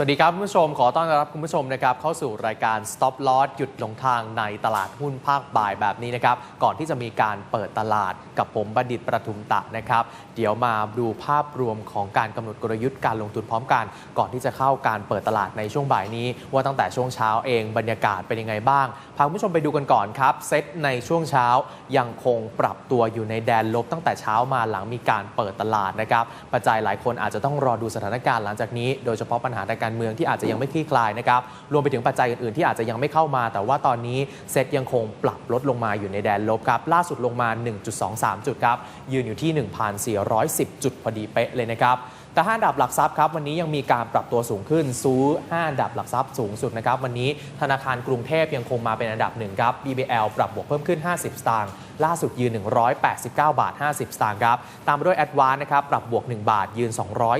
สวัสดีครับคุณผู้ชมขอต้อนรับคุณผู้ชมนะครับเข้าสู่รายการ Stop Loss หยุดลงทางในตลาดหุ้นภาคบ่ายแบบนี้นะครับก่อนที่จะมีการเปิดตลาดกับผมบัณฑิตประทุมตะนะครับ เดี๋ยวมาดูภาพรวมของการกำหนดกลยุทธ์การลงทุนพร้อมกัน ก่อนที่จะเข้าการเปิดตลาดในช่วงบ่ายนี้ ว่าตั้งแต่ช่วงเช้าเองบรรยากาศเป็นยังไงบ้าง พาคุณผู้ชมไปดูกันก่อนครับ เซตในช่วงเช้ายังคงปรับตัวอยู่ในแดนลบตั้งแต่เช้ามาหลังมีการเปิดตลาดนะครับ ปัจจัยหลายคนอาจจะต้องรอดูสถานการณ์หลังจากนี้ โดยเฉพาะปัญหาทางการเมืองที่อาจจะยังไม่คลี่คลายนะครับ รวมไปถึงปัจจัยอื่นๆที่อาจจะยังไม่เข้ามา แต่ว่าตอนนี้เซตยังคงปรับลดลงมาอยู่ในแดนลบครับ ล่าสุดลงมา 1.23 จุดครับ ยืนอยู่ที่ 1,410 จุดพอดีเป๊ะเลยนะครับ แต่ห้าดับหลักทรัพย์ครับวันนี้ยังมีการปรับตัวสูงขึ้นซูห้าดับหลักทรัพย์สูงสุดนะครับวันนี้ธนาคารกรุงเทพยังคงมาเป็นอันดับหนึ่งครับ BBL ปรับบวกเพิ่มขึ้น 50 สตางค์ล่าสุดยืน 189 บาท 50 สตางค์ครับตามด้วย a d v a n c e นะครับปรับบวก 1 บาทยืน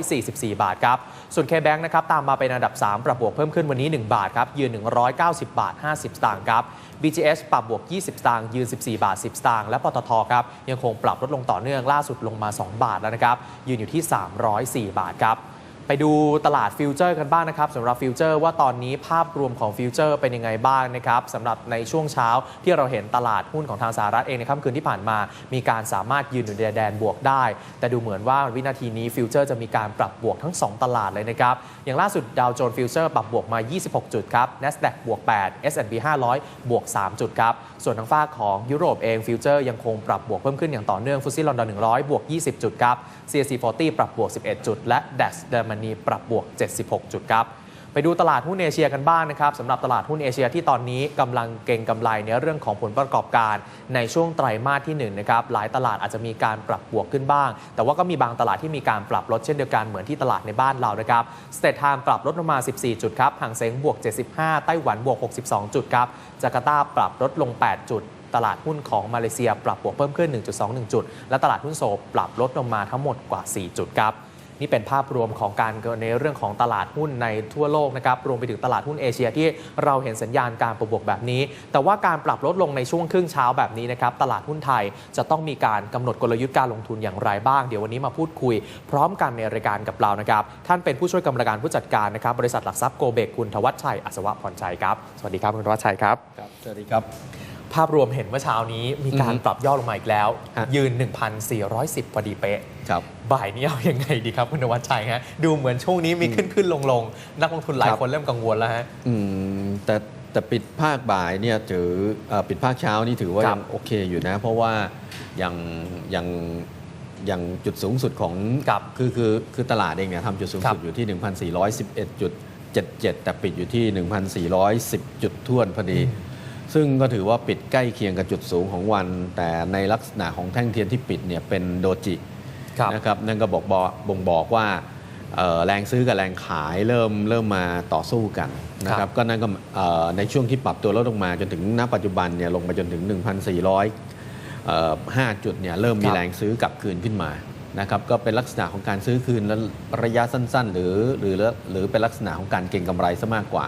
244 บาทครับ ส่วน KBank นะครับตามมาเป็นอันดับ 3 ปรับบวกเพิ่มขึ้นวันนี้ 1 บาทครับยืน 190 บาท 50 สตางค์ครับ BGS ปรับบวก 20 สตางค์ยืน 14 บาท 10 สตางค์และปตทครับยังคงปรับลดลงต่อเนื่องล่าสุดลงมา 2 บาทแล้วนะครับยืนอยู่ที่ 304 บาทครับ ไปดูตลาดฟิวเจอร์กันบ้างนะครับสำหรับฟิวเจอร์ว่าตอนนี้ภาพรวมของฟิวเจอร์เป็นยังไงบ้างนะครับสำหรับในช่วงเช้าที่เราเห็นตลาดหุ้นของทางสหรัฐเองในค่ำคืนที่ผ่านมา มีการสามารถยืนอยู่ในแดนบวกได้ แต่ดูเหมือนว่าวินาทีนี้ฟิวเจอร์จะมีการปรับบวกทั้ง 2 ตลาดเลยนะครับ อย่างล่าสุดดาวโจนส์ฟิวเจอร์ปรับบวกมา 26 จุดครับ NASDAQ บวก 8 S&P 500 บวก 3 จุดครับ ส่วนทางฝ้าของยุโรปเองฟิวเจอร์ยังคงปรับบวกเพิ่มขึ้นอย่างต่อเนื่องฟุตซี่ลอนดอน100 บวก 20 จุดครับ CAC 40 ปรับบวก 11 จุด และ DAX เยอรมนีปรับบวก 76 จุดครับไปดูตลาดหุ้นเอเชียกันบ้างนะครับสำหรับตลาดหุ้นเอเชียที่ตอนนี้กำลังเก็งกำไรในเรื่องของผลประกอบการในช่วงไตรมาสที่1นะครับหลายตลาดอาจจะมีการปรับบวกขึ้นบ้าง แต่ว่าก็มีบางตลาดที่มีการปรับลดเช่นเดียวกันเหมือนที่ตลาดในบ้านเรานะครับสเตทไทม์ปรับลดลงมา 14 จุดครับห่างเซ็งบวก 75 ไต้หวันบวก 62 จุดครับจาการ์ตาปรับลดลง 8 จุด ตลาดหุ้นของมาเลเซียปรับบวกเพิ่มขึ้น 1.21 จุด และตลาดหุ้นโซปรับลดลงมาทั้งหมดกว่า 4 จุดครับนี่เป็นภาพรวมของการในเรื่องของตลาดหุ้นในทั่วโลกนะครับรวมไปถึงตลาดหุ้นเอเชียที่เราเห็นสัญญาณการปรับบวกแบบนี้ แต่ว่าการปรับลดลงในช่วงครึ่งเช้าแบบนี้นะครับตลาดหุ้นไทยจะต้องมีการกำหนดกลยุทธ์การลงทุนอย่างไรบ้าง เดี๋ยววันนี้มาพูดคุย พร้อมกันในรายการกับเรานะครับท่านเป็นผู้ช่วยกรรมการผู้จัดการนะครับบริษัทหลักทรัพย์โกเบกคุณทวัชชัยอัศวะพรชัยครับสวัสดีครับคุณทวัชชัยครับครับสวัสดีครับ ภาพรวมเห็นเมื่อเช้านี้มีการอือฮึปรับย่อลงมาอีกแล้วฮะยืน 1,410พอดีเป๊ะครับบ่ายนี้เอายังไงดีครับคุณนวัชชัยฮะดูเหมือนช่วงนี้มีขึ้นขึ้นลงลงนักลงทุนหลายครับคนเริ่มกังวลแล้วฮะอืมแต่แต่ปิดภาคบ่ายเนี่ยถือเอ่อปิดภาคเช้านี่ถือว่าครัยับงโอเคอยู่นะ เพราะว่ายังยังยังจุดสูงสุดของครับคือคือคือตลาดเองเนี่ยทำจุดสูงสุดครับอยู่ที่ 1,411.77 แต่ปิดอยู่ที่ 1,410 จุดท่วนพอดี ซึ่งก็ถือว่าปิดใกล้เคียงกับจุดสูงของวัน แต่ในลักษณะของแท่งเทียนที่ปิดเนี่ยเป็นโดจิครับนะครับนั่นก็บอกบอกบ่งบอกว่าเอ่อแรงซื้อกับแรงขายเริ่มเริ่มมาต่อสู้กันนะคครัรับบก็นั่นก็เอ่อในช่วงที่ปรับตัวลดลงมาจนถึงณปัจจุบันเนี่ยลงมาจนถึง 1,400เอ่อ5จุดเนี่ยเริ่มมีครับแรงซื้อกลับคืนขึ้นมานะครับก็เป็นลักษณะของการซื้อคืนและระยะสั้น ๆ หรือหรือหรือเป็นลักษณะของการเก็งกำไรซะมากกว่า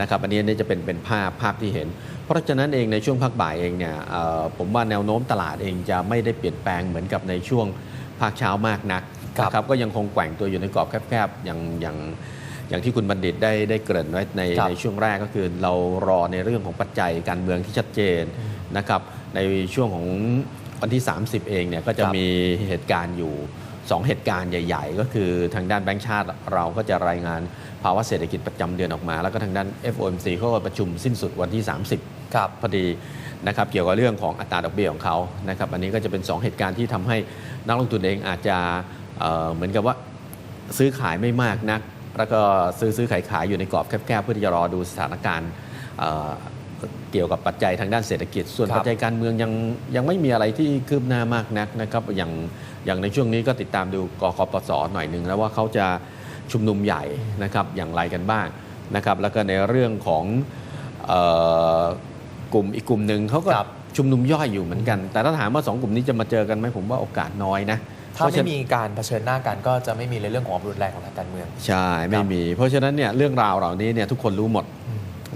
นะครับอันนี้อันนี้จะเป็นเป็นภาพภาพที่เห็น เพราะฉะนั้นเองในช่วงภาคบ่ายเองเนี่ยเอ่อผมว่าแนวโน้มตลาดเองจะไม่ได้เปลี่ยนแปลงเหมือนกับในช่วงภาคเช้ามากนักครับนะครับก็ยังคงแกว่งตัวอยู่ในกรอบแคบๆอย่างอย่างอย่างที่คุณบัณฑิตได้ได้เกริ่นไว้ในครับในช่วงแรกก็คือเรารอในเรื่องของปัจจัยการเมืองที่ชัดเจนนะครับในช่วงของวันที่ 30 เองเนี่ยก็จะครับมีเหตุการณ์อยู่ 2 เหตุการณ์ใหญ่ ๆ ก็คือทางด้านแบงก์ชาติเราก็จะรายงานภาวะเศรษฐกิจประจำเดือนออกมา แล้วก็ทางด้าน FOMC เขาก็ประชุมสิ้นสุดวันที่ 30 ครับพอดีนะครับเกี่ยวกับเรื่องของอัตราดอกเบี้ยของเขานะครับอันนี้ก็จะเป็น 2 เหตุการณ์ที่ทำให้นักลงทุนเองอาจจะเอ่อเหมือนกับว่าซื้อขายไม่มากนัก แล้วก็ซื้อซื้อขายขายอยู่ในกรอบแคบๆเพื่อที่จะรอดูสถานการณ์เอ่อเกี่ยวกับปัจจัยทางด้านเศรษฐกิจ ส่วนครับปัจจัยการเมืองยังยังไม่มีอะไรที่คืบหน้ามากนักนะครับอย่าง อย่างในช่วงนี้ก็ติดตามดูกคปสหน่อยหนึ่งแล้วว่าเขาจะชุมนุมใหญ่นะครับอย่างไรกันบ้างนะครับแล้วก็ในเรื่องของเอ่อกลุ่มอีกกลุ่มหนึ่งเขาก็ครับชุมนุมย่อยอยู่เหมือนกัน แต่ถ้าถามว่าสองกลุ่มนี้จะมาเจอกันไหมผมว่าโอกาสน้อยนะถ้าเพระฉะไม่นั้นมีการเผชิญหน้ากันก็จะไม่มีในเรื่องของความรุนแรงของทางการเมือง ใช่ไม่มี เพราะฉะนั้นเนี่ยเรื่องราวเหล่านี้เนี่ยทุกคนรู้หมด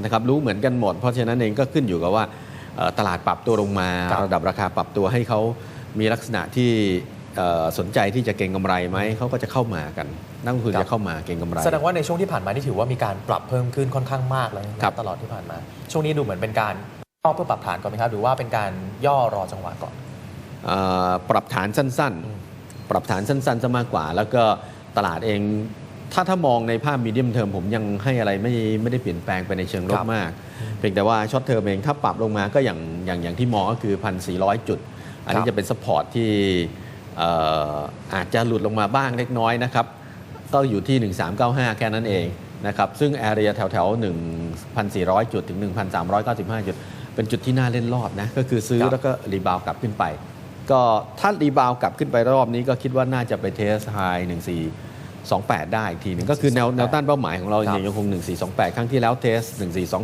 นะครับรู้เหมือนกันหมด เพราะฉะนั้นเองก็ขึ้นอยู่กับว่าเอ่อตลาดปรับตัวลงมาครับระดับราคาปรับตัวให้เขามีลักษณะที่เอ่อ สนใจที่จะเก็งกำไรไหมเขาก็จะเข้ามากันนักลงทุนครับจะเข้ามาเก็งกำไรแสดงว่าในช่วงที่ผ่านมานี่ถือว่ามีการปรับเพิ่มขึ้นค่อนข้างมากเลยนะครับตลอดที่ผ่านมา ช่วงนี้ดูเหมือนเป็นการย่อเพื่อปรับฐานก่อนไหมครับหรือว่าเป็นการย่อรอจังหวะก่อนเอ่อปรับฐานสั้นอืมๆปรับฐานสั้นๆจะมากกว่า แล้วก็ตลาดเอง ถ้าถ้ามองในภาพมีเดียมเทอมผมยังให้อะไรไม่ไม่ได้เปลี่ยนแปลงไปในเชิงลครับบมาก เพียงแต่ว่าช็อตเทอมเองถ้าปรับลงมาก็อย่างอย่างอย่างที่มองก็คือ 1,400 จุด อันนี้ครับจะเป็นสปอร์ตที่เอ่ออาจจะหลุดลงมาบ้างเล็กน้อยนะครับ ก็อยู่ที่ 1395 แค่นั้นเองนะครับ ซึ่งแอเรียแถวแถวๆ1,400 จุดถึง 1,395 จุด เป็นจุดที่น่าเล่นรอบนะ ก็คือซื้อครับแล้วก็รีบาวกลับขึ้นไป ก็ถ้ารีบาวกลับขึ้นไปรอบนี้ก็คิดว่าน่าจะไปเทสไฮ 1428 ได้อีกทีหนึ่งก็คือแนวแนวต้านเป้าหมายของเราครับยังคง 1428 ครั้งที่แล้วเทส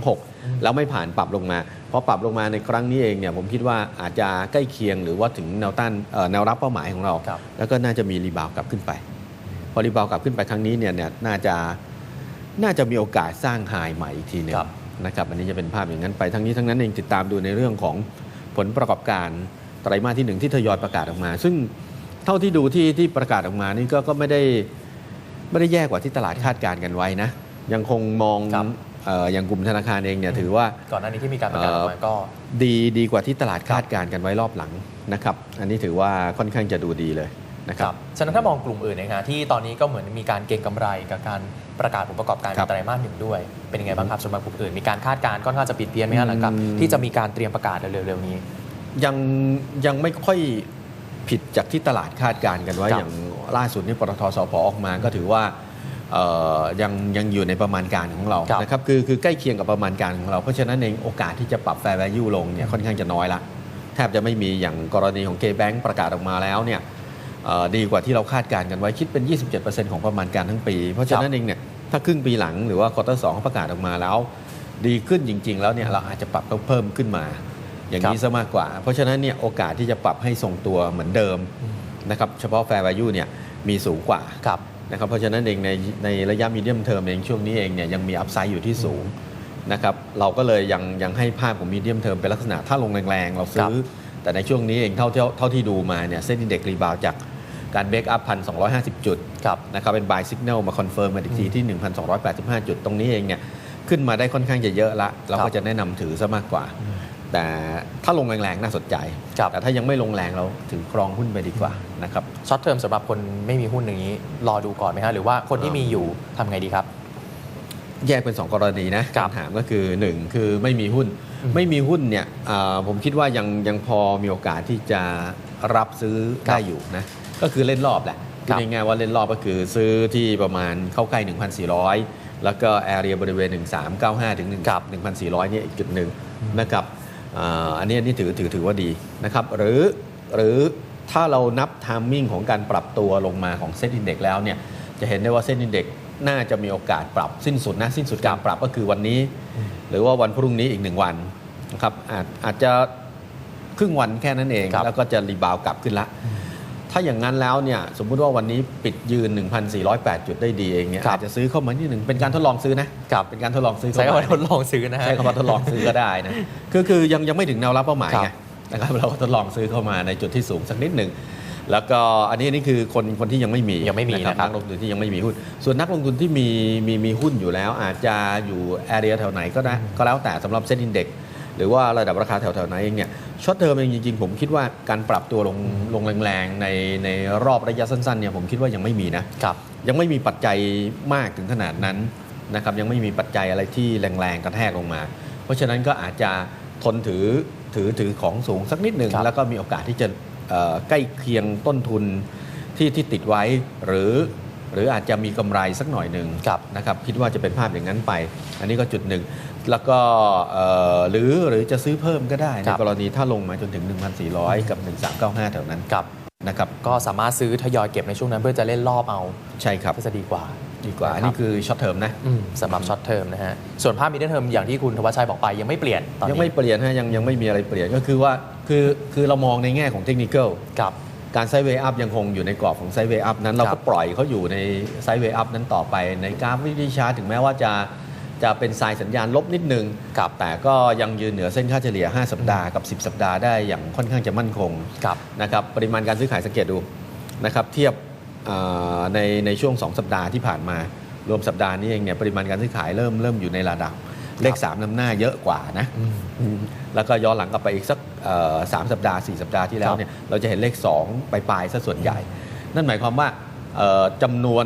1426 แล้วไม่ผ่านปรับลงมาพอปรับลงมาในครั้งนี้เองเนี่ยผมคิดว่าอาจจะใกล้เคียงหรือว่าถึงแนวต้านเอ่อแนวรับเป้าหมายของเราครับแล้วก็น่าจะมีรีบาวกลับขึ้นไป พอรีบาวกลับขึ้นไปครั้งนี้เนี่ยเนี่ยน่าจะน่าจะมีโอกาสสร้างไฮใหม่อีกทีหนึงครับนะครับอันนี้จะเป็นภาพอย่างนั้นไปทั้งนี้ทั้งนั้นเองติดตามดูในเรื่องของผลประกอบการไตรมาสที่หนึ่งที่ทยอยประกาศออกมา ซึ่งเท่าที่ดูที่ที่ประกาศออกมานี่ก็ก็ไม่ได้ ไม่ได้แย่กว่าที่ตลาดคาดการณ์กันไว้นะ ยังคงมองครับ เอ่ออย่างกลุ่มธนาคารเองเนี่ยถือว่า ก่อนหน้านี้ที่มีการประกาศออกมาก็ ดีดีกว่าที่ตลาดคาดการณ์กันไว้รอบหลังนะครับ อันนี้ถือว่าค่อนข้างจะดูดีเลยนะคครัรับบฉะนั้นถ้ามองกลุ่มอื่นนะฮะที่ตอนนี้ก็เหมือนมีการเก็งกำไรกับการประกาศผลประกอบการครับในไตรมาสหนึ่งด้วย เป็นยังไงบ้างครับสำหรับกลุ่มอื่น มีการคาดการณ์ค่อนข้างจะปิดเพี้ยนไหมฮะหลังจากอืม ที่จะมีการเตรียมประกาศเร็วๆนี้ ยังยังไม่ค่อยผิดจากที่ตลาดคาดการณ์กันไว้ครับอย่าง ล่าสุดนี่ปตทสพออกมาก็ถือว่าเอ่อยังยังอยู่ในประมาณการของเราครับนะครับคือคือใกล้เคียงกับประมาณการของเรา เพราะฉะนั้นเองโอกาสที่จะปรับ fair value ลงเนี่ยค่อนข้างจะน้อยละแทบจะไม่มีอย่างกรณีของ K-Bank ประกาศออกมาแล้วเนี่ยเอ่อดีกว่าที่เราคาดการณ์กันไว้คิดเป็น 27%ของประมาณการทั้งปี เพราะฉะนั้นเองเนี่ยถ้าครึ่งปีหลังหรือว่าควอเตอร์สองเขาประกาศออกมาแล้ว ดีขึ้นจริง ๆ แล้วเนี่ยเราอาจจะปรับเขาเพิ่มขึ้นมา อย่างนี้ซะมากกว่า เพราะฉะนั้นเนี่ยโอกาสที่จะปรับให้ทรงตัวเหมือนเดิม นะครับเฉพาะ fair value เนี่ยมีสูงกว่าครับนะครับเพราะฉะนั้นเองในในระยะมีเดียมเทอมเองช่วงนี้เองเนี่ยยังมีอัพไซด์อยู่ที่สูงนะครับเราก็เลยยังยังให้ภาพของมีเดียมเทอมเป็นลักษณะถ้าลงแรงๆ เราซื้อ แต่ในช่วงนี้เองเท่าเท่าเท่าที่ดูมาเนี่ยเส้นอินเด็กซ์รีบาวจากการเบรกอัพพันสองจุดครับนะครับเป็น buy signal มาคอนเฟิร์มมาอีกทีที่ 1,285 จุด ตรงนี้เองเนี่ยขึ้นมาได้ค่อนข้างจะเยอะละ เราครัก็บจะแนะนำถือซะมากกว่า แต่ถ้าลงแรงๆน่าสนใจครับแต่ถ้ายังไม่ลงแรงเราถือครองหุ้นไปดีกว่านะครับช็อตเทอมสำหรับคนไม่มีหุ้นอย่างนี้ รอดูก่อนไหมฮะหรือว่าคนที่มีอยู่ทำไงดีครับ แยกเป็น 2 กรณีนะครับคำถามก็คือ 1 คือไม่มีหุ้นอืมไม่มีหุ้นเนี่ยอ่าผมคิดว่ายังยังพอมีโอกาสที่จะรับซื้อครับได้อยู่นะก็คือเล่นรอบแหละครัคิดบง่ายๆว่าเล่นรอบก็คือซื้อที่ประมาณเข้าใกล้ 1,400 แล้วก็แอเรียบริเวณ 1395 ถึง1ครับ1,400เนี่ยอีกจุดหนึ่งนะครับ อ่าอันนี้อันนี้ถือถือถือว่าดีนะครับหรือหรือถ้าเรานับไทามมิ่งของการปรับตัวลงมาของเซ็ตอินเด็กแล้วเนี่ยจะเห็นได้ว่าเซ็ตอินเด็กน่าจะมีโอกาสปรับสิ้นสุดนะสิ้นสุดการปรับก็คือวันนี้ หรือว่าวันพรุ่งนี้อีกหนึ่งวันนะครับอาจอาจจะครึ่งวันแค่นั้นเองครับแล้วก็จะรีบาวกลับขึ้นละ ถ้าอย่างนั้นแล้วเนี่ยสมมุติว่าวันนี้ปิดยืน 1,408 จุดได้ดีเองเนี่ยครับอาจจะซื้อเข้ามาที่หนึ่งเป็นการทดลองซื้อนะครับเป็นการทดลองซื้อเข้าใช้คำมาว่าทดลองซื้อนะฮะใช้คำว่าทดลองซื้อก็ได้นะคือคือยังยังไม่ถึงแนวรับเป้าหมายครับไงนะครับเราก็ทดลองซื้อเข้ามาในจุดที่สูงสักนิดหนึ่งแล้วก็อันนี้อันนี่คือคนคนที่ยังไม่มียังไม่มีนะครับนักลงทุนที่ยังไม่มีหุ้น ส่วนนักลงทุนที่มีมีมีหุ้นอยู่แล้ว อาจจะอยู่แอเรียแถวไหนก็ได้ก็แล้วแต่สำหรับเซ็นอินเด็ก หรือว่าระดับราคาแถวๆไหนเองเนี่ยช็อตเทอมเองจริงๆ ผมคิดว่าการปรับตัวลงลงแรงๆในในรอบระยะสั้นๆเนี่ยผมคิดว่ายังไม่มีนะครับยังไม่มีปัจจัยมากถึงขนาดนั้นนะครับยังไม่มีปัจจัยอะไรที่แรงๆกระแทกลงมา เพราะฉะนั้นก็อาจจะทนถือถือถือของสูงสักนิดหนึ่งครับแล้วก็มีโอกาสที่จะเอ่อใกล้เคียงต้นทุนที่ที่ติดไว้หรือ หรืออาจจะมีกำไรสักหน่อยหนึ่งครับนะครับคิดว่าจะเป็นภาพอย่างนั้นไป อันนี้ก็จุดหนึ่ง แล้วก็เอ่อหรือหรือจะซื้อเพิ่มก็ได้คในรับกรณีถ้าลงมาจนถึง 1,400 กับ 1395 แถวนั้นครับนะครับก็สามารถซื้อทยอยเก็บในช่วงนั้นเพื่อจะเล่นรอบเอาใช่ครับก็จะดีกว่า ดีกว่าอันนะนี้รับคือช็อตเทอมนะอืมสำหรับช็อตเทอมนะฮะส่วนภาพมีเดียเทอมอย่างที่คุณธวัชชัยบอกไปยังไม่เปลี่ยนตอนนี้ยังไม่เปลี่ยนฮะยังยังไม่มีอะไรเปลี่ยนก็คือว่าคือคือเรามองในแง่ของเทคนิคกับการไซด์เวย์อัพยังคงอยู่ในกรอบของไซด์เวย์อัพนั้นเราครัก็บปล่อยเขาอยู่ในไซด์เวย์อัพนั้นต่อไปในกราฟวิธีชาร์ตถึงแม้ว่าจะ จะเป็นสายสัญญาณลบนิดนึงกับแต่ก็ยังยืนเหนือเส้นค่าเฉลี่ย 5 สัปดาห์กับ 10 สัปดาห์ได้อย่างค่อนข้างจะมั่นคงกับนะครับปริมาณการซื้อขายสังเกตดูนะครับเทียบเอ่อในในช่วง 2 สัปดาห์ที่ผ่านมา รวมสัปดาห์นี้เองเนี่ยปริมาณการซื้อขายเริ่มเริ่มอยู่ในระดับเลข 3นำหน้าเยอะกว่านะอืมแล้วก็ย้อนหลังกลับไปอีกสักเอ่อสามสัปดาห์ 4 สัปดาห์ที่แล้ควรับเนี่ยเราจะเห็นเลข 2 ปลายๆซะส่วนใหญ่ นั่นหมายความว่าเอ่อจำนวน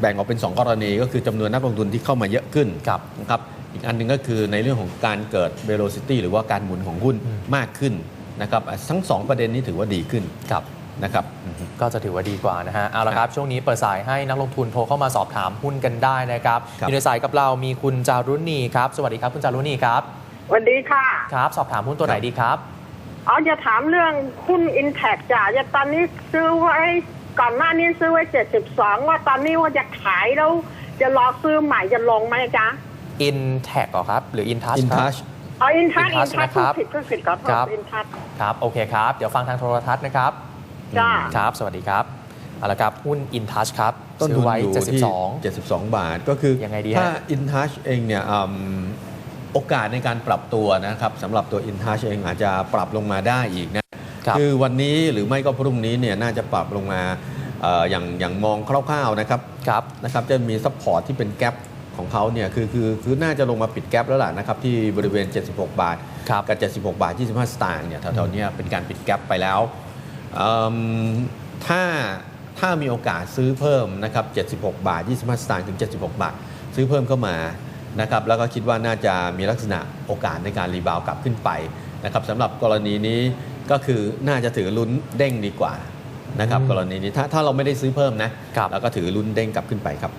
แบ่งออกเป็น 2 กรณีก็คือจำนวนนักลงทุนที่เข้ามาเยอะขึ้นครับนะครับอีกอันหนึ่งก็คือในเรื่องของการเกิด velocity หรือว่าการหมุนของหุ้นอืมมากขึ้นนะครับอะทั้ง 2 ประเด็นนี้ถือว่าดีขึ้นครับนะครับก็จะถือว่าดีกว่านะฮะเอาละครับ ช่วงนี้เปิดสายให้นักลงทุนโทรเข้ามาสอบถามหุ้นกันได้นะครับครับอยู่ในสายกับเรามีคุณจารุณีครับ สวัสดีครับคุณจารุณีครับสวัสดีค่ะครับ สอบถามหุ้นตัวไหนดีครับอ๋อจะถามเรื่องหุ้นอินแท็กจ้ะจะตอนนี้ซื้อไว้ ก่อนหน้านี้ซื้อไว้เจ็ดสิบสองว่าตอนนี้ว่าจะขายแล้ว จะรอซื้อใหม่จะลงไหมจ๊ะ Intech เหรอครับ หรือ InTouch อินครัทับชอ๋ออินทัศ InTouch อินทัศนะครับผิดก็ผิดขอโทษครับอินทัศครับ โอเคครับ เดี๋ยวฟังทางโทรทัศน์นะครับจ้าครับ สวัสดีครับเอาละครับ หุ้น InTouch ครับ ต้นซื้ทุอนไว้อยู่ที่72 72 บาทก็คือยังไงดีฮะถ้า InTouch เองเนี่ยอืมโอกาสในการปรับตัวนะครับสำหรับตัว InTouch เองอาจจะปรับลงมาได้อีกนะ ครับอวันนี้หรือไม่ก็พรุ่งนี้เนี่ยน่าจะปรับลงมาเอ่ออย่างอย่างมองคร่าวๆนะครับครับนะครับจะมีซัพพอร์ตที่เป็นแกลบของเขาเนี่ยคือคือคือน่าจะลงมาปิดแกลบแล้วล่ะนะครับที่บริเวณ 76 บาทครับกับ 76 บาท 25 สตางค์เนี่ยแถวๆเนี้เป็นการปิดแกลบไปแล้วเอิ่มถ้าถ้ามีโอกาสซื้อเพิ่มนะครับ 76 บาท 25 สตางค์ถึง 76 บาท ซื้อเพิ่มเข้ามานะครับแล้วก็คิดว่าน่าจะมีลักษณะโอกาสในการรีบาวด์กลับขึ้นไปนะครับสำหรับกรณีนี้ ก็คือน่าจะถือลุ้นเด้งดีกว่านะครับอืมกรณีนี้ถ้าถ้าเราไม่ได้ซื้อเพิ่มนะครับแล้วก็ถือลุ้นเด้งกลับขึ้นไปครับ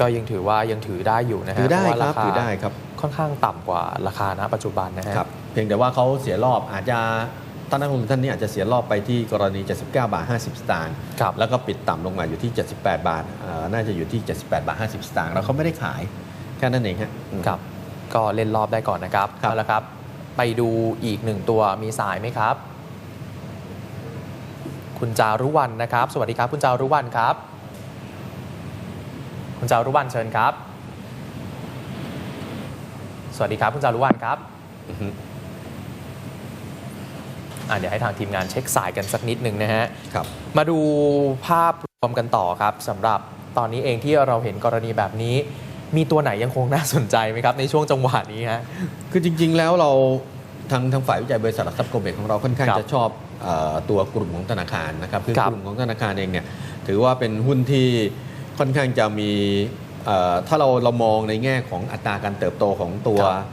ก็ยังถือว่ายังถือได้อยู่นะฮะถือได้เพาะว่าครับาาถือได้ครับค่อนข้างต่ำกว่าราคาณปัจจุบันนะฮะครับเพียงแต่ว่าเขาเสียรอบอาจจะท่านนักลงทุนท่านนี้อาจจะเสียรอบไปที่กรณี 79 บาท 50 สตางค์ครับแล้วก็ปิดต่ำลงมาอยู่ที่ 78 บาทเอ่อน่าจะอยู่ที่ 78 บาท 50 สตางค์ แล้วเขาไม่ได้ขายแค่นั้นเองฮะอืมครับ ก็เล่นรอบได้ก่อนนะครับครับ เอาละครับ ไปดูอีกหนึ่งตัวมีสายไหมครับ คุณจารุวรรณนะครับ สวัสดีครับ คุณจารุวรรณครับ คุณจารุวรรณเชิญครับ สวัสดีครับ คุณจารุวรรณครับอือฮึอะเดี๋ยวให้ทางทีมงานเช็คสายกันสักนิดหนึ่งนะฮะครับมาดูภาพรวมกันต่อครับสำหรับตอนนี้เองที่เราเห็นกรณีแบบนี้ มีตัวไหนยังคงน่าสนใจไหมครับ ในช่วงจังหวะนี้ฮะคือจริง ๆ แล้วเราทางทางฝ่ายวิจัยบริษัทหลักทรัพย์โกลเบกของเราค่อนข้างครับจะชอบเออ ตัวกลุ่มของธนาคารนะครับคือครับกลุ่มของธนาคารเองเนี่ยถือว่าเป็นหุ้นที่ค่อนข้างจะมีเอ่อถ้าเราเรามองในแง่ของอัตราการเติบโตของตัวครับ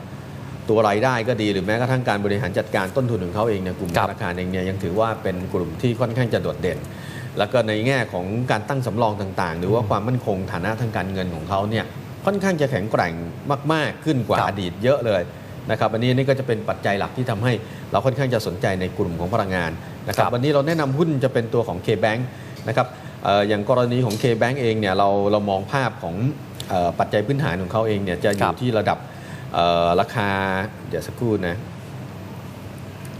ตัวรายได้ก็ดีหรือแม้กระทั่งการบริหารจัดการต้นทุนของเขาเองเนี่ยกลุ่มครัธบนาคารเองเนี่ยยังถือว่าเป็นกลุ่มที่ค่อนข้างจะโดดเด่น แล้วก็ในแง่ของการตั้งสำรองต่างๆ หรือว่าความมั่นคงฐานะทางการเงินของเขาเนี่ยค่อนข้างจะแข็งแกร่งมาก ๆ ขึ้นกว่าครับอดีตเยอะเลย นะครับอันนี้นี่ก็จะเป็นปัจจัยหลักที่ทำให้เราค่อนข้างจะสนใจในกลุ่มของพลังงานนะครับครับวันนี้เราแนะนำหุ้นจะเป็นตัวของ K-Bank นะครับเอ่ออย่างกรณีของ K-Bank เองเนี่ยเราเรามองภาพของเออปัจจัยพื้นฐานของเขาเองเนี่ยจะอครัยู่บที่ระดับเอ่อราคาเดี๋ยวสักครู่นะ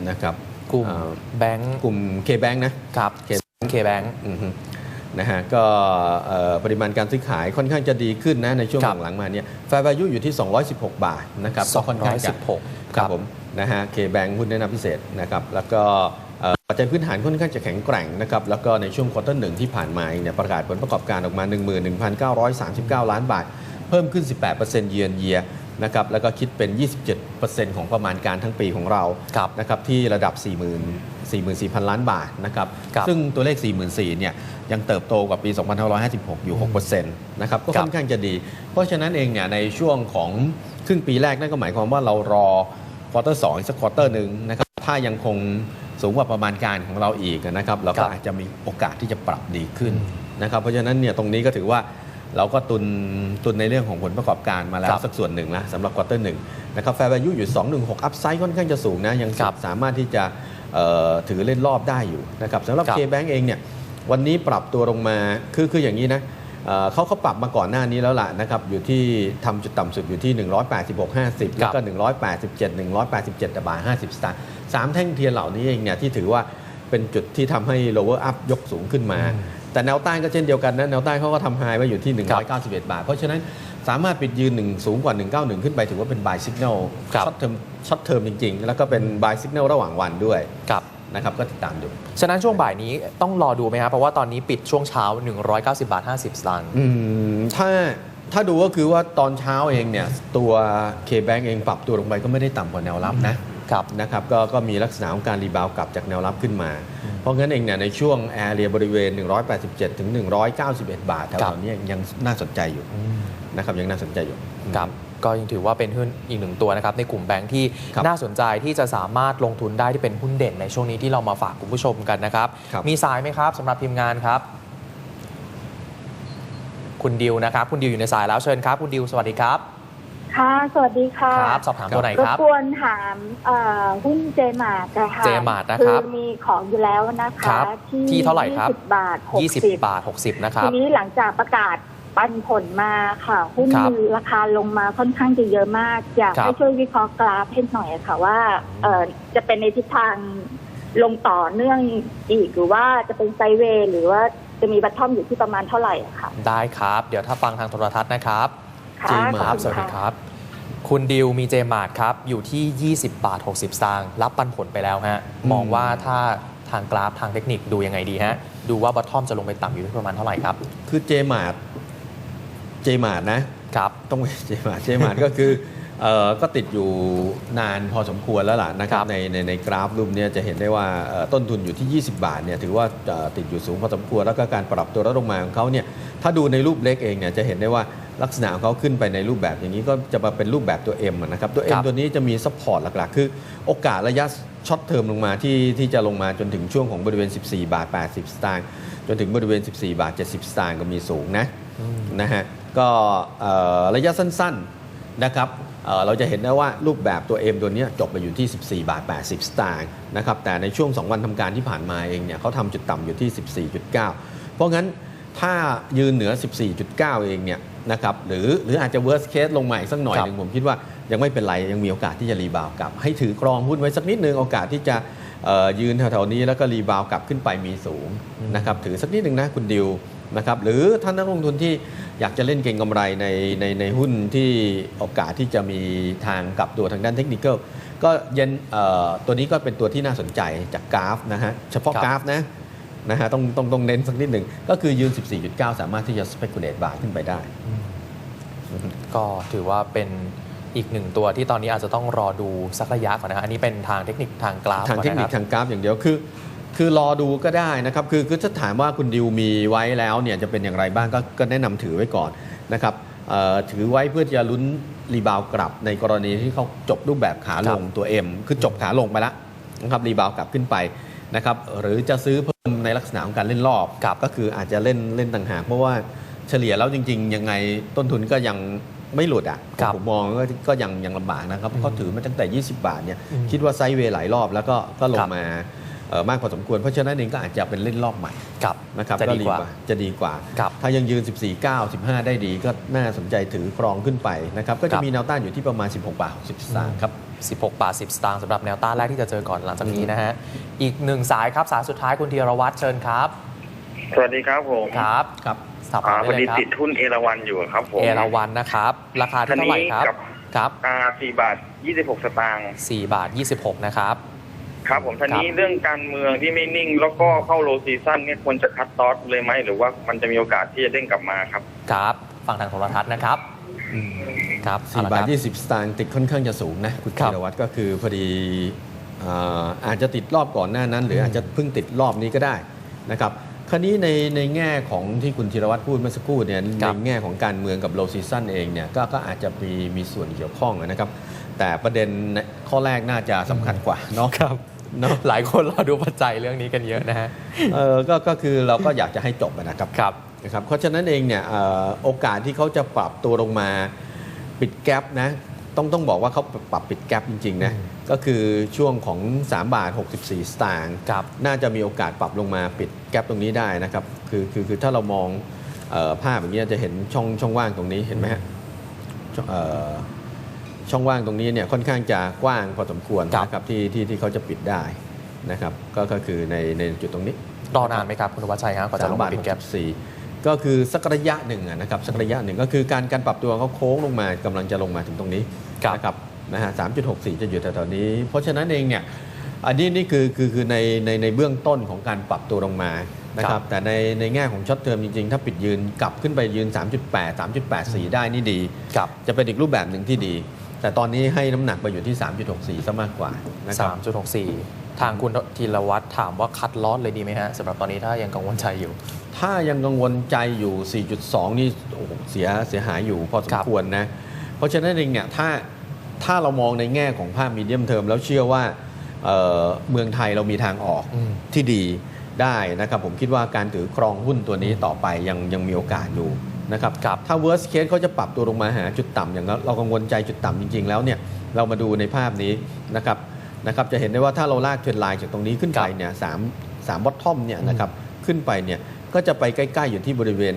นะครับกลุ่มเอ่อแบงก์กลุ่ม K-Bank นะครับ K- เคแบงก์อือฮึนะฮะก็เอ่อปริมาณการซื้อขายค่อนข้างจะดีขึ้นนะในช่วงครับหลังๆมาเนี่ยแฟร์วายุอยู่ที่ 216 บาทนะครับก็ค่อนข้างจะ216ครับผมนะฮะเคแบงหุ้นแนะนำพิเศษนะครับแล้วก็เอ่อปัจจัยพื้นฐานค่อนข้างจะแข็งแกร่งนะครับแล้วก็ในช่วงควอเตอร์หนึ่งที่ผ่านมาเองเนี่ยประกาศผลประกอบการออกมา 11,939 ล้านบาท เพิ่มขึ้น 18%เยือนเยีย นะครับแล้วก็คิดเป็น 27%ของประมาณการทั้งปีของเราครับนะครับที่ระดับ40,000 44,000 ล้านบาทนะครับครับซึ่งตัวเลข 44,000เนี่ยยังเติบโตกว่าปี 2556 อยู่ 6%นะครับก็ครับค่อนข้างจะดี เพราะฉะนั้นเองเนี่ยในช่วงของครึ่งปีแรกนั่นก็หมายความว่าเรารอควอเตอร์สองอีกสักควอเตอร์หนึ่งนะครับถ้ายังคงสูงกว่าประมาณการของเราอีกนะครับ เราคก็รับอาจจะมีโอกาสที่จะปรับดีขึ้นอืมนะครับเพราะฉะนั้นเนี่ยตรงนี้ก็ถือว่า เราก็ตุนตุนในเรื่องของผลประกอบการมาแล้ควรับสักส่วนหนึ่งแล้วสำหรับควอเตอร์หนึ่งนะครับแฟร์ a ายุอยู่ 216 อัพไซด์ค่อนข้างจะสูงนะ ยังครับสามารถที่จะเอ่อถือเล่นรอบได้อยู่นะครับสำหรับครับ K-Bank เองเนี่ยวันนี้ปรับตัวลงมาคือคืออย่างนี้นะเอ่อเขาเขาปรับมาก่อนหน้านี้แล้วล่ะนะครับอยู่ที่ทำจุดต่ำสุดอยู่ที่ 186.50 แล้วก็ 187 187บาท50 สตางค์สามแท่งเทียนเหล่านี้เองเนี่ยที่ถือว่าเป็นจุดที่ทำให้ lower up ยกสูงขึ้นมาอืม แต่แนวต้านก็เช่นเดียวกันนะแนวต้านเขาก็ทำไฮไว้อยู่ที่ครับ191 บาท เพราะฉะนั้นสามารถปิดยืนหนึ่งสูงกว่า 191 ขึ้นไปถือว่าเป็น buy signal ครับช็อตเทอมช็อตเทอมจริง ๆ แล้วก็เป็น buy signal ระหว่างวันด้วยครับนะครับก็ติดตามดู ฉะนั้นช่วงบ่ายนี้ต้องรอดูไหมครับเพราะว่าตอนนี้ปิดช่วงเช้า 190 บาท 50 สตางค์อืมถ้าถ้าดูก็คือว่าตอนเช้าเองเนี่ยตัว K-Bank เองปรับตัวลงไปก็ไม่ได้ต่ำกว่าแนวรับนะครับนะครับก็ก็มีลักษณะของการรีบาวกลับจากแนวรับขึ้นมา เพราะงั้นเองเนี่ยในช่วงแอเรียบริเวณ 187 ถึง 191 บาทแถครับวๆนี้ยังน่าสนใจอยู่นะครับยังน่าสนใจอยู่ครับก็ยังถือว่าเป็นหุ้นอีกหนึ่งตัวนะครับ ในกลุ่มแบงค์ที่ครับน่าสนใจที่จะสามารถลงทุนได้ที่เป็นหุ้นเด่นในช่วงนี้ที่เรามาฝากคุณผู้ชมกันนะครับครับมีสายไหมครับสำหรับทีมงานครับ คุณดิวนะครับ คุณดิวอยู่ในสายแล้วเชิญครับ คุณดิวสวัสดีครับ ค่ะ สวัสดีค่ะครับสอบถามตัวไหนรคบรับกวนถามเอ่อหุ้นเจมาร์นะคะ J-Mart นะครับคือมีของอยู่แล้วนะครัคะบที่เท่าไหร่ครับ20บาท20 60บาท60นะครัทีบนี้หลังจากประกาศปันผลมาค่ะ หุ้นครับราคาลงมาค่อนข้างจะเยอะมาก อยากครับให้ช่วยวิเคราะห์กราฟให้หน่อยค่ะว่าเอ่อจะเป็นในทิศทางลงต่อเนื่องอีกหรือว่าจะเป็นไซด์เวย์หรือว่าจะมีบัตทอมอยู่ที่ประมาณเท่าไหร่อะค่ะ ได้ครับ เดี๋ยวถ้าฟังทางโทรทัศน์นะครับ ค่ะ J-Mart ครับขสอวัณสดีค่ะครับ คุณดิวมีเจมาร์ทครับ อยู่ที่ 20 บาท 60สตางค์รับปันผลไปแล้วฮะอืมมองว่าถ้าทางกราฟทางเทคนิคดูยังไงดีฮะ ดูว่าบอททอมจะลงไปต่ำอยู่ที่ประมาณเท่าไหร่ครับ คือเจมาร์เจมาร์นะครับ ต้องเป็นเจมาร์เจมาร์ก็คือเอ่อก็ติดอยู่นานพอสมควรแล้วล่ะนะครัครับบในในในกราฟรูปเนี้จะเห็นได้ว่าเอ่อต้นทุนอยู่ที่ 20 บาทเนี่ยถือว่าเอ่อติดอยู่สูงพอสมควรแล้วก็การปรับตัวลดลงมาของเขาเนี่ยถ้าดูในรูปเล็กเองเนี่ยจะเห็นได้ว่า ลักษณะของเขาขึ้นไปในรูปแบบอย่างนี้ก็จะมาเป็นรูปแบบตัว M อะนะครับ ตัวครั M บตัวนี้จะมีซัพพอร์ตหลักๆ คือโอกาสระยะช็อตเทอมลงมาที่ที่จะลงมาจนถึงช่วงของบริเวณ 14 บาท 80 สตางค์จนถึงบริเวณ 14 บาท 70 สตางค์ก็มีสูงนะนะฮะก็เอ่อระยะสั้นๆนะครับเอ่อเราจะเห็นได้ว่ารูปแบบตัว M ตัวเนี้ยจบไปอยู่ที่ 14 บาท 80 สตางค์นะครับแต่ในช่วง 2 วันทำการที่ผ่านมาเองเนี่ยเขาทำจุดต่ำอยู่ที่ 14.9 เพราะงั้นถ้ายืนเหนือ 14.9 เองเนี่ย นะครับหรือหรืออาจจะ worst case ลงมาอีกสักหน่อยครับหนึ่งผมคิดว่ายังไม่เป็นไร ยังมีโอกาสที่จะรีบาวด์กลับ ให้ถือกรองหุ้นไว้สักนิดนึงโอกาสที่จะเอ่อยืนแถวๆนี้แล้วก็รีบาวด์กลับขึ้นไปมีสูงนะครับถือสักนิดนึงนะคุณดิวนะครับหรือท่านนักลงทุนที่อยากจะเล่นเก็งกำไรในในในหุ้นที่โอกาสที่จะมีทางกลับตัวทางด้านเทคนิคก็เย็นเอ่อตัวนี้ก็เป็นตัวที่น่าสนใจจากกราฟนะฮะเฉพาะครับกราฟนะ นะฮะต้องต้องต้องเน้นสักนิดหนึ่งก็คือยืน 14.9 สามารถที่จะ speculate บาทขึ้นไปได้ ก็ถือว่าเป็นอีกหนึ่งตัวที่ตอนนี้อาจจะต้องรอดูสักระยะก่อนนะฮะอันนี้เป็นทางเทคนิคทางกราฟทางเทคนิคก่อะะรับทางกราฟอย่างเดียวคือคือรอดูก็ได้นะครับคือคือถ้าถามว่าคุณดิวมีไว้แล้วเนี่ยจะเป็นอย่างไรบ้างก็ก็แนะนำถือไว้ก่อนนะครับเอ่อถือไว้เพื่อจะลุ้นรีบาวด์กลับในกรณีที่เขาจบรูปแบบขาลงตัว M คือจบขาลงไปแล้วนะครับรีบาวด์กลับขึ้นไป นะครับหรือจะซื้อเพิ่มในลักษณะของการเล่นรอบครับก็คืออาจจะเล่นเล่นต่างหากเพราะว่าเฉลี่ยแล้วจริง ๆ ยังไงต้นทุนก็ยังไม่หลุดอะครับผมมองก็ก็ยังยังลำบากนะครับเพราะเขาถือมาตั้งแต่ 20 บาทเนี่ยอืมคิดว่าไซด์เวย์หลายรอบแล้วก็ก็ลครังบมาเอ่อมากพอสมควร เพราะฉะนั้นเองก็อาจจะเป็นเล่นรอบใหม่ครับนะครับจะดีกว่าจะดีกว่าครับถ้ายังยืน 14 9 15 ได้ดีก็น่าสนใจถือครองขึ้นไปนะครับก็ครัจะบมีแนวต้านอยู่ที่ประมาณ 16 บาท60สตางค์ครับ 16 บาท 10 สตางค์สำหรับแนวต้านแรกที่จะเจอก่อนหลังจากนี้นะฮะ อีกหนึ่งสายครับ สายสุดท้ายคุณธีรวัตรเชิญครับ สวัสดีครับผมครับครับสับอ่าถามพอได้เลดียครับติดหุ้นเอราวันอยู่ครับผม เอราวันนะครับ ราคาที่เท่าไหร่ครับคันนี้กับครับอ่าสี่บาทยี่สิบหกสตางค์4บาท 26 นะครับครับผมท่านี้ครับเรื่องการเมืองที่ไม่นิ่งแล้วก็เข้าโลซีซั่นเนี่ยควรจะคัดตอสเลยไหมหรือว่ามันจะมีโอกาสที่จะเด้งกลับมาครับ ครับ ฟังทางโทรทัศน์นะครับ ครับเอ4ละบาทครับ20สตางค์ติดค่อนข้างจะสูงนะคุณครัธีบรวัตรก็คือพอดีอ่าอาจจะติดรอบก่อนหน้านั้น หรืออาจจะเพิ่งติดรอบนี้ก็ได้นะครับคราวนี้ในในแง่ของที่คุณธีรวัตรพูดเมื่อสักครู่เนี่ยคในรับแง่ของการเมืองกับโลซีซันเองเนี่ยก็ก็อาจจะมีมีส่วนเกี่ยวข้องนะครับ แต่ประเด็นข้อแรกน่าจะสำคัญกว่าเนาะครับเนาะหลายคนรอดูปัจจัยเรื่องนี้กันเยอะนะฮะเออก็ก็คือเราก็อยากจะให้จบอะนะครับครับ นะครับเพราะฉะนั้นเองเนี่ยเอ่อโอกาสที่เขาจะปรับตัวลงมาปิดแกลบนะต้องต้องบอกว่าเขาปรับปิดแกลบจริงๆนะอืมก็คือช่วงของ 3 บาท 64 สตางค์ครับน่าจะมีโอกาสปรับลงมาปิดแกลบตรงนี้ได้นะครับคือคือคือถ้าเรามองเออภาพอย่างนี้ยจะเห็นช่องช่องว่างตรงนี้เห็นไหมฮะช่องเอ่อช่องว่างตรงนี้เนี่ยค่อนข้างจะกว้างพอสมควรครับนะครับที่ที่ที่เขาจะปิดได้นะครับก็ก็คือในในจุดตรงนี้รอนานไหมครับ คุณวัชชัยครับก่อนจะลงมาปิดแก๊ปสี่ ก็คือสักระยะหนึ่งอะนะครับสักระยะหนึ่งก็คือการการปรับตัวเขาโค้งลงมากำลังจะลงมาถึงตรงนี้ครับนะครับนะฮะสามจุดหกสี่จะอยู่แถวๆนี้ เพราะฉะนั้นเองเนี่ยอันนี้นี่คือคือคือในในในเบื้องต้นของการปรับตัวลงมานะคครัรับบแต่ในในแง่ของช็อตเทอมจริง ๆ ถ้าปิดยืนกลับขึ้นไปยืน 3.8 3.84 ได้นี่ดีครับจะเป็นอีกรูปแบบหนึ่งที่ดี แต่ตอนนี้ให้น้ำหนักไปอยู่ที่ 3.64ซะมากกว่านะครับ3.64 ทางคุณธีรวัตรถามว่าคัดลอสเลยดีไหมฮะสำหรับตอนนี้ถ้ายังกังวลใจอยู่ ถ้ายังกังวลใจอยู่ 4.2 นี่โอ้โหเสียเสียหายอยู่พอสคมรับควรนะ เพราะฉะนั้นเองเนี่ยถ้าถ้าเรามองในแง่ของภาพมีเดียมเทอมแล้วเชื่อว่าเอ่อเมืองไทยเรามีทางออกอืมที่ดีได้นะครับ ผมคิดว่าการถือครองหุ้นตัวนี้ต่อไปยังยังมีโอกาสอยู่นะครับครับถ้า worst case เขาจะปรับตัวลงมาหาจุดต่ำอย่างนั้นเรากังวลใจจุดต่ำจริง ๆ แล้วเนี่ยเรามาดูในภาพนี้นะครับ นะครับจะเห็นได้ว่าถ้าเราลากเทรนไลน์จากตรงนี้ขึ้นไปเนี่ยสามสามบอททอมเนี่ยนะครับขึ้นไปเนี่ยก็จะไปใกล้ๆอยู่ที่บริเวณ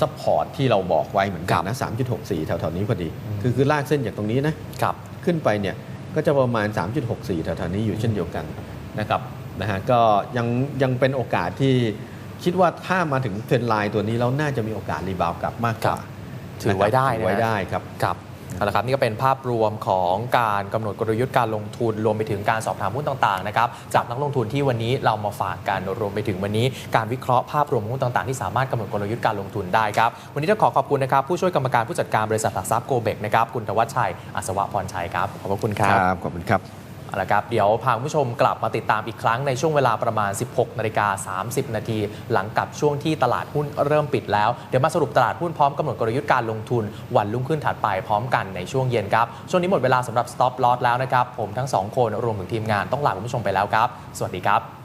ซัพพอร์ตที่เราบอกไว้เหมือนกันนะ 3.64 แถวๆนี้พอดี คือคือลากเส้นจากตรงนี้นะครับขึ้นไปเนี่ยก็จะประมาณ 3.64 แถวๆนี้อยู่เช่นเดียวกันนะครับนะฮะก็ยังยังเป็นโอกาสที่คิดว่าถ้ามาถึงเทรนไลน์ตัวนี้แล้วน่าจะมีโอกาสรีบาวกลับมากกว่าถือไว้ได้ถืนะอไว้ฮะได้ครับครับ เอาละครับนี่ก็เป็นภาพรวมของการกำหนดกลยุทธ์การลงทุน รวมไปถึงการสอบถามหุ้นต่างๆนะครับจากนักลงทุนที่วันนี้เรามาฝากกันรวมไปถึงวันนี้ การวิเคราะห์ภาพรวมของหุ้นต่างๆ ที่สามารถกำหนดกลยุทธ์การลงทุนได้ครับวันนี้ต้องขอขอบคุณนะครับผู้ช่วยกรรมการผู้จัดการบริษัทหลักทรัพย์โกเบกนะครับคุณธวัชชัยอัศวะพรชัยครับขอบคุณครับขอบคุณครับ เอาละครับ เดี๋ยวพาคุณผู้ชมกลับมาติดตามอีกครั้งในช่วงเวลาประมาณ 16นาฬิกา30 นาทีหลังกับช่วงที่ตลาดหุ้นเริ่มปิดแล้ว เดี๋ยวมาสรุปตลาดหุ้นพร้อมกำหนดกลยุทธ์การลงทุนวันรุ่งขึ้นถัดไปพร้อมกันในช่วงเย็นครับ ช่วงนี้หมดเวลาสำหรับ stop loss แล้วนะครับ ผมทั้งสองคนรวมถึงทีมงานต้องลาคุณผู้ชมไปแล้วครับ สวัสดีครับ